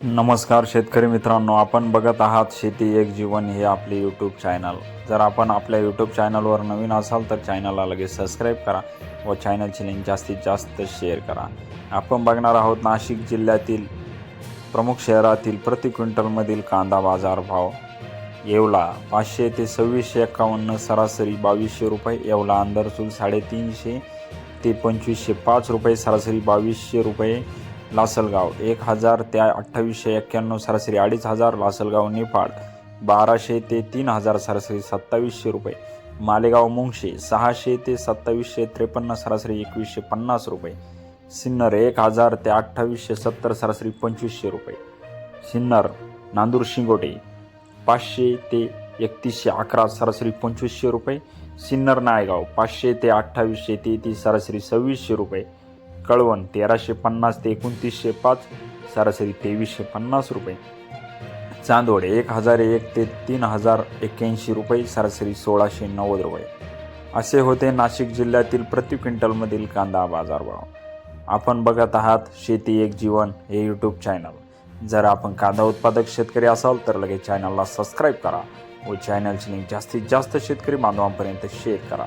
नमस्कार शेतकरी मित्रांनो आपण बघत आहात शेती एक जीवन हे आपले यूट्यूब चॅनल जर आपण आपल्या यूट्यूब चॅनलवर नवीन असाल तर चॅनलला लगेच सबस्क्राईब करा व चॅनलची लिंक जास्तीत जास्त शेअर करा. आपण बघणार आहोत नाशिक जिल्ह्यातील प्रमुख शहरातील प्रति क्विंटलमधील कांदा बाजार भाव. येवला पाचशे ते सव्वीसशे एक्कावन्न सरासरी बावीसशे रुपये येवला अंदरसूल साडेतीनशे ते पंचवीसशे पाच रुपये सरासरी बावीसशे रुपये लासलगाव. एक हजार ते अठ्ठावीसशे एक्क्याण्णव सरासरी अडीच हजार लासलगाव नेपाळ. बाराशे ते तीन हजार सरासरी सत्तावीसशे रुपये. मालेगाव मुंगशे सहाशे ते सत्तावीसशे त्रेपन्न सरासरी एकवीसशे पन्नास रुपये. सिन्नर. एक हजार ते अठ्ठावीसशे सत्तर सरासरी पंचवीसशे रुपये. सिन्नर. नांदूर शिंगोटे. पाचशे ते एकतीसशे अकरा सरासरी पंचवीसशे रुपये. सिन्नर नायगाव. पाचशे ते अठ्ठावीसशे तेहतीस सरासरी सव्वीसशे रुपये. कळवण तेराशे पन्नास ते एकोणतीसशे पाच सरासरी तेवीसशे पन्नास रुपये. चांदोड एक हजार एक ते तीन हजार एक्क्याऐंशी रुपये सरासरी सोळाशे नव्वद रुपये. असे होते नाशिक जिल्ह्यातील प्रति क्विंटलमधील कांदा बाजारभाव. आपण बघत आहात शेती एक जीवन हे यूट्यूब चॅनल जर आपण कांदा उत्पादक शेतकरी असाल तर लगेच चॅनलला सबस्क्राईब करा व चॅनलची लिंक जास्तीत जास्त शेतकरी बांधवांपर्यंत शेअर करा.